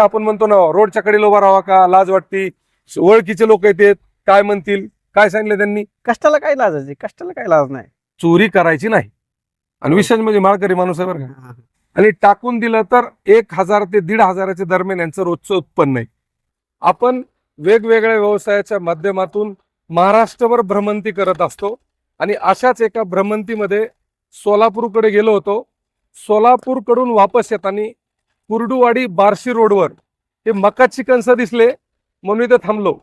की आपण म्हणतो ना रोडच्या कडेला उभा राहावा का? लाज वाटते. ओळखीचे लोक येतात काय म्हणतील? काय सांगितलं त्यांनी? कष्टाला काय लाज आहे? कष्टाला काय लाज नाही. चोरी करायची नाही. आणि विशेष म्हणजे माळकरी माणूस आहे बरं का. आणि टाकून दिलं तर एक हजार ते दीड हजाराच्या दरम्यान यांचं रोजचं उत्पन्न आहे. आपण वेगवेगळ्या व्यवसायाच्या माध्यमातून महाराष्ट्रभर भ्रमंती करत असतो. आणि अशाच एका भ्रमंतीमध्ये सोलापूरकडे गेलो होतो. सोलापूरकडून वापस येताना कुर्डुवाडी बार्शी रोडवर. हे मकाची कणसं दिसले म्हणून इथं थांबलो.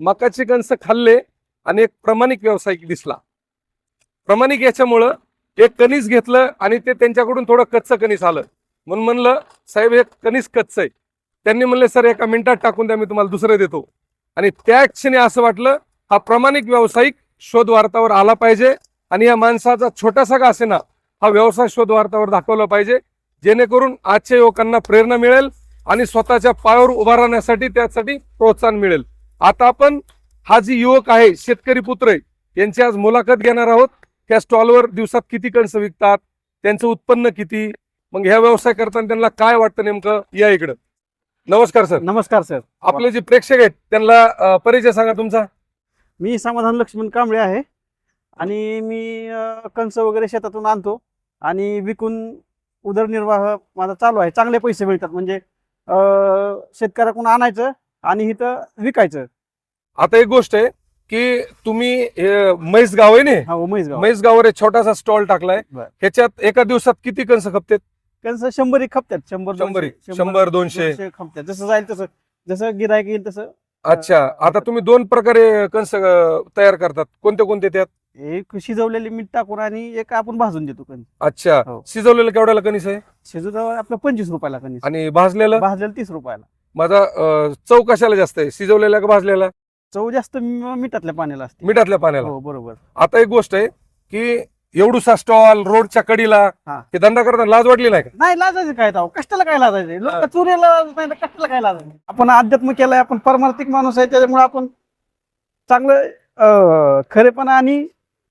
मकाची कणसं खाल्ले आणि एक प्रामाणिक व्यावसायिक दिसला. प्रामाणिक याच्यामुळं एक कणीस घेतलं आणि ते त्यांच्याकडून थोडं कच्चं कणीस आलं. म्हणून म्हणलं साहेब हे कणीस कच्चं आहे. त्यांनी म्हणले सर एका मिनिटात टाकून द्या मी तुम्हाला दुसरं देतो. आणि त्या क्षणी असं वाटलं हा प्रामाणिक व्यावसायिक शोध वार्तावर आला पाहिजे आणि या माणसाचा छोटासा का असेना हा व्यवसाय शोध वार्तावर दाखवला पाहिजे. जेणेकरून आजच्या युवकांना प्रेरणा मिळेल आणि स्वतःच्या पायावर उभा राहण्यासाठी त्यासाठी प्रोत्साहन मिळेल. आता आपण हा जी युवक आहे शेतकरी पुत्र यांची आज मुलाखत घेणार आहोत. त्या स्टॉलवर दिवसात किती कणस विकतात त्यांचं उत्पन्न किती मग ह्या व्यवसाय करताना त्यांना काय वाटतं नेमकं? या इकडं. नमस्कार सर. नमस्कार सर. आपले जे प्रेक्षक आहेत त्यांना परिचय सांगा तुमचा. मी समाधान लक्ष्मण कांबळे आहे आणि मी कणसं वगैरे शेतातून आणतो आणि विकून उदरनिर्वाह माझा चालू आहे. चांगले पैसे मिळतात. म्हणजे शेतकऱ्याकडून आणायचं आणि इथं विकायचं. आता एक गोष्ट आहे की तुम्ही हे म्हैस गाव आहे ना? हा म्हैस गावावर एक छोटासा स्टॉल टाकलाय. ह्याच्यात एका दिवसात किती कणस खपतात? कणस शंभर खपतात. शंभर शंभर. शंभर, दोनशे. खपतात. जसं जाईल तसं जसं गिरायक येईल तसं अच्छा. आता तुम्ही दोन प्रकारे कंस तयार करतात. कोणते कोणते त्यात? एक शिजवलेली मीठ टाकून आणि एक आपण भाजून देतो कणीस. अच्छा. हो. शिजवलेलं केवढ्याला कणीस आहे? शिजवलं आपलं पंचवीस रुपयाला कणीस. आणि भाजलेलं? भाजलेलं तीस रुपयाला. माझा अं, चव कशाला जास्त आहे? शिजवलेल्या का भाजलेला चव जास्त मी- मिठातल्या पाण्याला असते. मिठातल्या पाण्याला. हो बरोबर. आता एक गोष्ट आहे की एवढूसा स्टॉल रोडच्या कडीला हा. हे धंदा करताना लाज वाटली नाही का? नाही लाजायचं काय ताव कष्टाला काय लाजायचं. लोक चोरीला नाही तर कष्टाला काय लाजायचं? आपण अध्यात्म केलंय आपण परमार्थिक माणूस आहे त्याच्यामुळे आपण चांगलं अं, खरेपणा आणि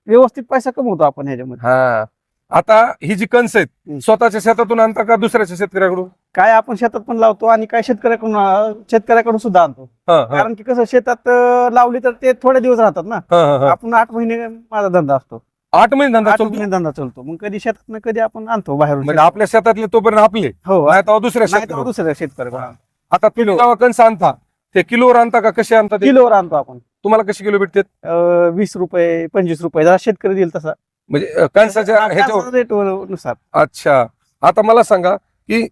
व्यवस्थित पैसा कमवतो आपण ह्याच्यामध्ये. हा. आता ही जी कणस आहेत. स्वतःच्या शेतातून आणता का दुसऱ्याच्या शेतकऱ्याकडून? काय आपण शेतात पण लावतो आणि काय शेतकऱ्याकडून अं, शेतकऱ्याकडून सुद्धा आणतो. हा, हा, कारण की कसं शेतात अं, लावली तर ते थोडे दिवस राहतात ना. हा, हा, हा. आपण आठ महिने माझा धंदा असतो. आठ महिने धंदा आठ चालतो. महिने धंदा चालतो. मग कधी शेतात कधी आपण आणतो बाहेरून म्हणजे आपल्या शेतातले तोपर्यंत आपले. हो नाही तेव्हा दुसऱ्या नाही तर शेतकऱ्याकडून. दुसऱ्या शेतकऱ्याकडून आता तुम्ही जेव्हा कणस आणता ते किलोवर आणता का कसे आणता ते? किलोवर आणतो आपण. तुम्हाला कसे किलो भेटतात? अं, वीस रुपये पंचवीस रुपये जरा शेतकरी देईल तसा. म्हणजे अं, कणसाच्या ह्याच्यावर रेटनुसार अच्छा. आता मला सांगा की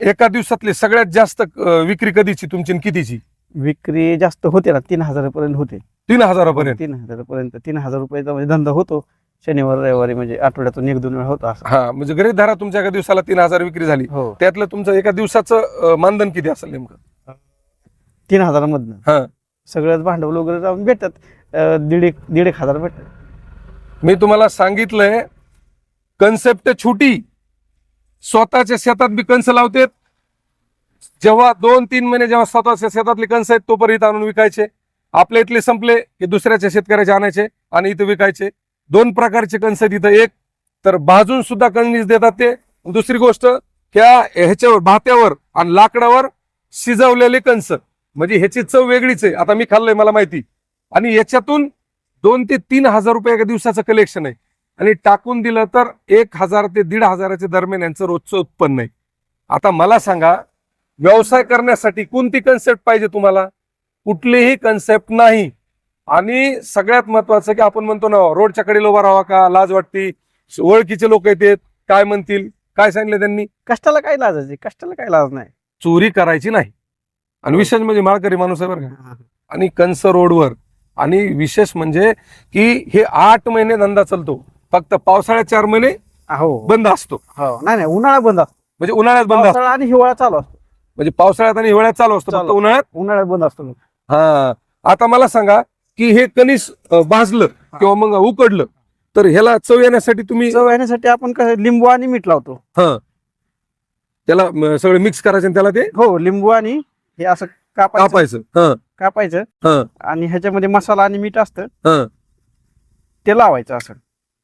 एका दिवसातली सगळ्यात जास्त अं, विक्री कधीची तुमची आणि कितीची? विक्री जास्त होते ना तीन हजारापर्यंत होते. तीन हजारापर्यंत. तीन हजारापर्यंत तीन हजार रुपयाचा म्हणजे धंदा होतो. शनिवार रविवारी म्हणजे आठवड्यातून एक दोन वेळा होतो असं. हा म्हणजे गरीब धरा तुमच्या एका दिवसाला तीन हजार विक्री झाली. हो. त्यातलं तुमचं एका दिवसाचं अं, मानधन किती असेल नेमकं? तीन हजारामधनं. हा. सगळ्यात भांडवल वगैरे जाऊन भेटतात. अं, दीड एक दीड एक हजार भेटतात. मी तुम्हाला सांगितलंय कन्सेप्ट छोटी. स्वतःच्या शेतात बी कणस लावतेत. जेव्हा दोन तीन महिने जेव्हा स्वतःच्या शेतातले कणस आहेत तोपर्यंत आणून विकायचे. आपल्या इथले संपले की दुसऱ्याच्या शेतकऱ्याचे आणायचे आणि इथं विकायचे. दोन प्रकारचे कणस तिथं एक तर भाजून सुद्धा कणीस देतात ते. दुसरी गोष्ट त्या ह्याच्यावर भात्यावर आणि लाकडावर शिजवलेले कणस. म्हणजे ह्याची चव वेगळीच आहे. आता मी खाल्लंय मला माहिती. आणि याच्यातून दोन ते तीन हजार रुपये एका दिवसाचं कलेक्शन आहे. आणि टाकून दिलं तर एक हजार ते दीड हजाराच्या दरम्यान यांचं रोजचं उत्पन्न आहे. आता मला सांगा व्यवसाय करण्यासाठी कोणती कन्सेप्ट पाहिजे तुम्हाला? कुठलीही कन्सेप्ट नाही. आणि सगळ्यात महत्वाचं की आपण म्हणतो ना रोडच्या कडेला उभा राहावा का? लाज वाटते. ओळखीचे लोक येतात काय म्हणतील? काय सांगितलं त्यांनी? कष्टाला काय लाजायचे कष्टाला काय लाज नाही. चोरी करायची नाही. आणि विशेष म्हणजे माळकरी माणूस आहे बरं का. आणि कंस रोडवर. आणि विशेष म्हणजे की हे आठ महिने धंदा चालतो. फक्त पावसाळ्यात चार महिने हो. बंद असतो. हो. नाही नाही उन्हाळा बंद असतो. म्हणजे उन्हाळ्यात बंद असतो. आणि हिवाळा चालू असतो. म्हणजे पावसाळ्यात आणि हिवाळ्यात चालू असतो फक्त. उन्हाळ्यात? उन्हाळ्यात बंद असतो हा. आता मला सांगा की हे कणीस भाजलं किंवा मग उकडलं तर ह्याला चव येण्यासाठी तुम्ही चव येण्यासाठी आपण कसं लिंबू आणि मीठ लावतो. हा. त्याला सगळं मिक्स करायचं आणि त्याला ते हो लिंबू आणि हे असं कापायचं. कापायचं हा. कापायचं. हा. आणि ह्याच्यामध्ये मसाला आणि मीठ असतं. हा. ते लावायचं असं.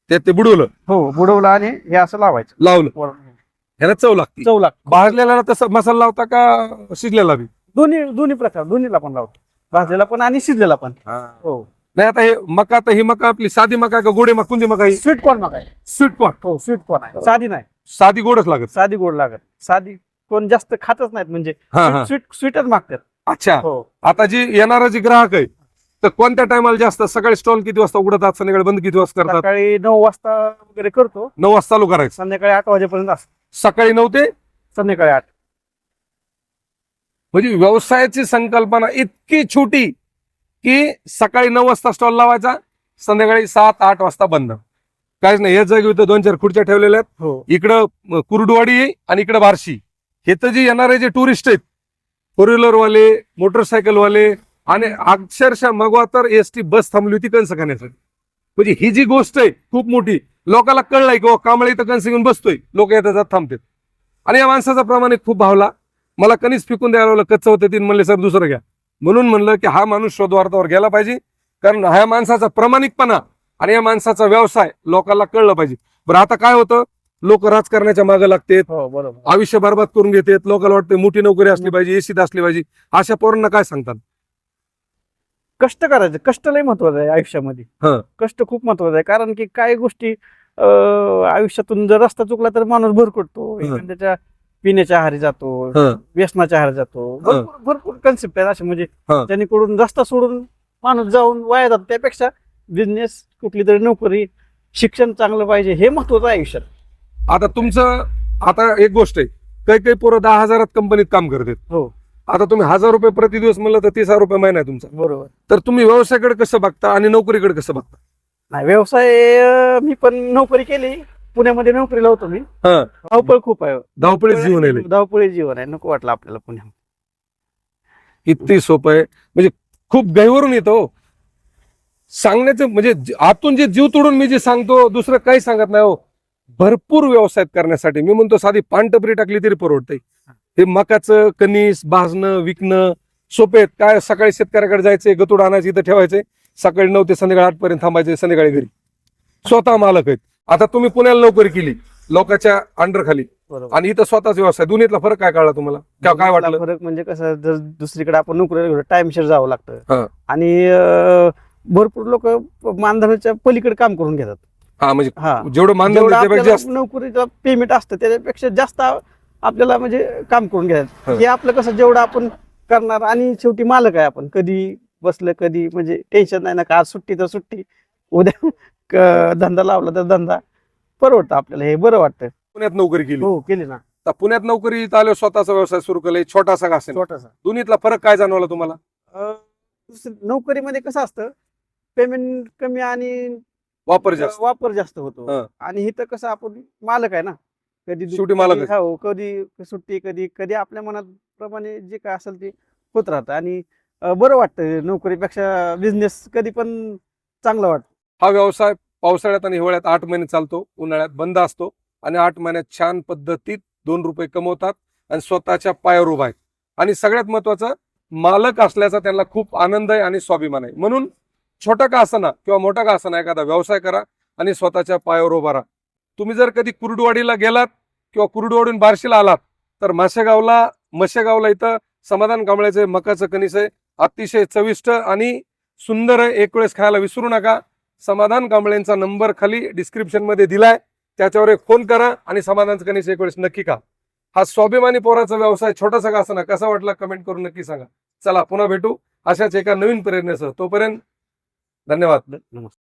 त्यात ते बुडवलं. हो बुडवलं आणि हे असं लावायचं. लावलं. ह्याला चव लागते. चव लागते. भाजलेला तसं मसाला लावता का शिजलेला बी? दोन्ही दोन्ही प्रकार दोन्हीला पण लावतो. भाजलेला पण आणि शिजलेला पण. हो. नाही आता हे मका तर ही मका आपली साधी मका का गोडे मका कोणती मका ही? स्वीट कॉर्न मग आहे. Sweet corn. हो स्वीट कॉर्न आहे. साधी नाही. साधी गोडच लागत. साधी गोड लागत. साधी कोण जास्त खातच नाहीत म्हणजे हा हा. स्वीट स्वीटच मागतात. अच्छा. हो. आता जी येणारा जी ग्राहक आहे तर कोणत्या टायमाला जास्त सकाळी स्टॉल किती वाजता उघडतात संध्याकाळी बंद किती वाजता करतात? सकाळी नऊ वाजता वगैरे करतो. नऊ वाजता चालू करायचं. संध्याकाळी आठ वाजेपर्यंत असतो. सकाळी नऊ ते? संध्याकाळी आठ. म्हणजे व्यवसायाची संकल्पना इतकी छोटी की सकाळी नऊ वाजता स्टॉल लावायचा संध्याकाळी सात आठ वाजता बंद. काहीच नाही. या जागी इथं दोन चार खुर्च्या ठेवलेल्या आहेत. हो. इकडं कुर्डवाडी आणि इकडं बार्शी. हे तर जे येणारे जे टुरिस्ट आहेत फोर व्हीलरवाले मोटरसायकलवाले आणि अक्षरशः मगवा तर एस टी बस थांबली होती कंस खाण्यासाठी म्हणजे ही जी गोष्ट आहे खूप मोठी लोकांना कळलंय की कांबळे इथं कंस घेऊन बसतोय. लोक येतात थांबतात. आणि या माणसाचा प्रमाणे खूप भावला. मला कणीस फेकून द्यायला लावलं कच्चं होतं तीन म्हणले सर दुसरं घ्या. म्हणून म्हणलं की हा माणूस शोधवार्तावर गेला पाहिजे कारण ह्या माणसाचा प्रामाणिकपणा आणि या माणसाचा व्यवसाय लोकांना कळलं पाहिजे. बरं आता काय होतं? लोक राजकारणाच्या मागे लागतात. हो आयुष्य बरबाद करून घेतात. लोकांना वाटतं मोठी नोकरी असली पाहिजे एसीत असली पाहिजे. अशा पोरांना काय सांगतात? कष्ट करायचं. कष्ट लय महत्वाचं आहे आयुष्यामध्ये. कष्ट खूप महत्वाचं आहे. कारण की काही गोष्टी आयुष्यातून जर रस्ता चुकला तर माणूस भरकडतो हं. पिण्याच्या आहारी जातो हं. व्यसनाच्या आहारी जातो. भरपूर भरपूर कन्सेप्ट आहेत असे म्हणजे हं. जेणेकरून रस्ता सोडून माणूस जाऊन वाया जातो त्यापेक्षा बिझनेस कुठली तरी नोकरी शिक्षण चांगलं पाहिजे हे महत्वाचं आहे आयुष्यात. आता तुमचं आता एक गोष्ट आहे. काही काही पोरं दहा हजारात कंपनीत काम करतात हो. आता तुम्ही हजार रुपये प्रति दिवस म्हणलं तर तीस हजार रुपये महिना आहे तुमचा. बरोबर. तर तुम्ही व्यवसायाकडे कसं बघता आणि नोकरीकडे कसं बघता? नाही व्यवसाय अं, मी पण नोकरी केली. पुण्यामध्ये नोकरीला होतो मी. हा. धावपळ खूप आहे. धावपळीत जीवन आहे. धावपळी जीवन आहे. नको वाटलं आपल्याला पुण्यात किती सोपं आहे. म्हणजे खूप गहिवरून येतो हो. सांगण्याचं म्हणजे ज- आतून जे जीव तोडून मी जे सांगतो दुसरं काही सांगत नाही हो. भरपूर व्यवसाय करण्यासाठी. मी म्हणतो साधी पानटपरी टाकली तरी परवडते हे मकाचं कणीस भाजणं विकणं सोपे आहेत. काय सकाळी शेतकऱ्याकडे जायचंय गतुड आणायचं इथं ठेवायचंय. सकाळी नऊ ते संध्याकाळी आठ पर्यंत थांबायचे संध्याकाळी घरी. स्वतः मालक आहेत. आता तुम्ही पुण्याला नोकरी केली लोकांच्या अंडर खाली. बरोबर. आणि इथं स्वतःच व्यवसाय दोन्हीतला फरक काय कळला तुम्हाला? काय- काय वाटलं? फरक म्हणजे कसं जर दुसरीकडे आपण नोकरीला गेलो टाइमशेर जावं हा. लागतं आणि अं, भरपूर लोक मानधनाच्या पलीकडे काम करून घेतात. हा म्हणजे हा. जेवढं मानधन जेवढं आपल्याला जास्त नोकरीचं पेमेंट असतं त्याच्यापेक्षा जास्त आपल्याला म्हणजे काम करून घेतात. हा. हे आपलं कसं जेवढं आपण करणार आणि शेवटी मालक आहे आपण. कधी बसलं कधी म्हणजे टेन्शन नाही ना का आज सुट्टी तर सुट्टी. उद्या धंदा लावला तर धंदा परवडतं आपल्याला. हे बरं वाटतं पुण्यात नोकरी केली. हो केली ना. तर पुण्यात नोकरी आल्यावर स्वतःचा व्यवसाय सुरू केलाय छोटासा का असेल छोटासा. दोन्हीतला फरक काय जाणवला तुम्हाला? अं, दुसरी- नोकरीमध्ये कसं असतं पेमेंट कमी आणि वापर जास्त. वापर जास्त होतो. हं. आणि इथं कसं आपण मालक आहे ना. कधी शेवटी मालक कधी- हो कधी सुट्टी कधी कधी आपल्या मनात प्रमाणे जे काय असेल ते होत राहतं. आणि अं, बरं वाटतं नोकरीपेक्षा बिझनेस कधी पण चांगला वाटतं. हा व्यवसाय पावसाळ्यात आणि हिवाळ्यात आठ महिने चालतो उन्हाळ्यात बंद असतो आणि आठ महिन्यात छान पद्धतीत दोन रुपये कमवतात आणि स्वतःच्या पायावर उभा आहेत. आणि सगळ्यात महत्वाचं मालक असल्याचा त्यांना खूप आनंद आहे आणि स्वाभिमान आहे. म्हणून छोटा का असना किंवा मोठा का असना एखादा व्यवसाय करा आणि स्वतःच्या पायावर उभा राहा. तुम्ही जर कधी कुर्डवाडीला गेलात किंवा कुर्डवाडीहून बार्शीला आलात तर माशेगावला मशेगावला इथं समाधान कांबळ्याचे मकाचं कणीस आहे. अतिशय चविष्ट आणि सुंदर आहे. एक वेळेस खायला विसरू नका. समाधान कांबळेंचा नंबर खाली डिस्क्रिप्शनमध्ये दिलाय. त्याच्यावर एक फोन करा आणि समाधान कणीस एक वेळेस नक्की का हा स्वाभिमानी पोराचा व्यवसाय छोटासा का असना कसा वाटला कमेंट करून नक्की सांगा. चला पुन्हा भेटू अशाच एका नवीन प्रेरणेसह. तोपर्यंत धन्यवाद. नमस्कार.